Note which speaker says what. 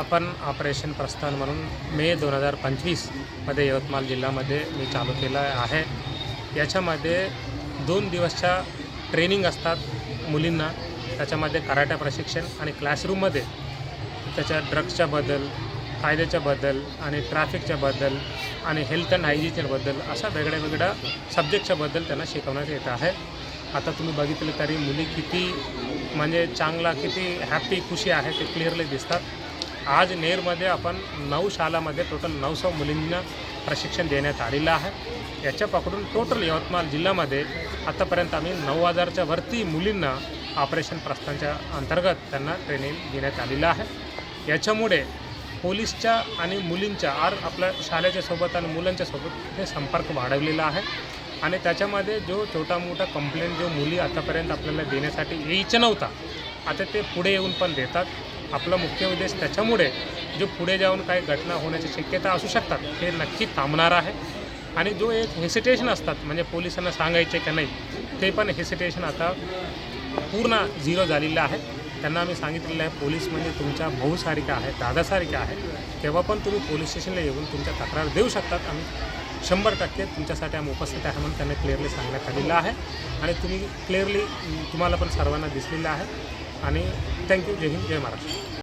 Speaker 1: आपण ऑपरेशन प्रस्थान म्हणून मे दोन हजार पंचवीसमध्ये यवतमाळ जिल्ह्यामध्ये मी चालू केलं आहे. याच्यामध्ये दोन दिवसच्या ट्रेनिंग असतात मुलींना. त्याच्यामध्ये कराटे प्रशिक्षण आणि क्लासरूममध्ये त्याच्या ड्रग्सच्या बद्दल कायद्याच्या बद्दल आणि ट्रॅफिकच्या बद्दल आणि हेल्थ अँड हायजीनच्या बद्दल अशा वेगळ्या वेगळ्या सब्जेक्टच्या बद्दल त्यांना शिकवण्यात येत आहे. आता तुम्ही बघितलं तरी मुली किती म्हणजे चांगला किती हॅपी खुशी आहे ते क्लिअरली दिसतात. आज नेरमध्ये आपण नऊ शालामध्ये टोटल नऊशे मुलींना प्रशिक्षण देण्यात आलेलं आहे. याच्या पकडून टोटल यवतमाळ जिल्ह्यामध्ये आतापर्यंत आम्ही नऊ हजारच्या वरती मुलींना ऑपरेशन प्रस्थानच्या अंतर्गत त्यांना ट्रेनिंग देण्यात आलेलं आहे. याच्यामुळे पोलीसच्या आणि मुलींच्या आर आपल्या शाळेच्या सोबत आणि मुलांच्या सोबत हे संपर्क वाढवलेला आहे. आणि त्याच्यामध्ये जो छोटा मोठा कंप्लेंट जो मुली आतापर्यंत आपल्याला देण्यासाठी यायचं नव्हता आता ते पुढे येऊन पण देतात. आपला मुख्य उद्देश त्याच्यामुळे जो पुढे जाऊन काही घटना होण्याची शक्यता असू शकतात ते नक्की थांबणार आहे. आणि जो एक हेसिटेशन असतात म्हणजे पोलिसांना सांगायचे का नाही ते पण हेसिटेशन आता पूर्ण झिरो झालेलं आहे त्यांना आम्ही सांगितलेलं आहे पोलीस म्हणजे तुमच्या भाऊसारख्या आहे दादासारख्या आहे. तेव्हा पण तुम्ही पोलीस स्टेशनला येऊन तुमच्या तक्रार देऊ शकतात. आम्ही शंभर टक्के तुमच्यासाठी आम्ही उपस्थित आहे म्हणून त्यांना क्लिअरली सांगण्यात आलेलं आहे. आणि तुम्ही क्लिअरली तुम्हाला पण सर्वांना दिसलेलं आहे. आणि थँक्यू. जय हिंद जय महाराष्ट्र.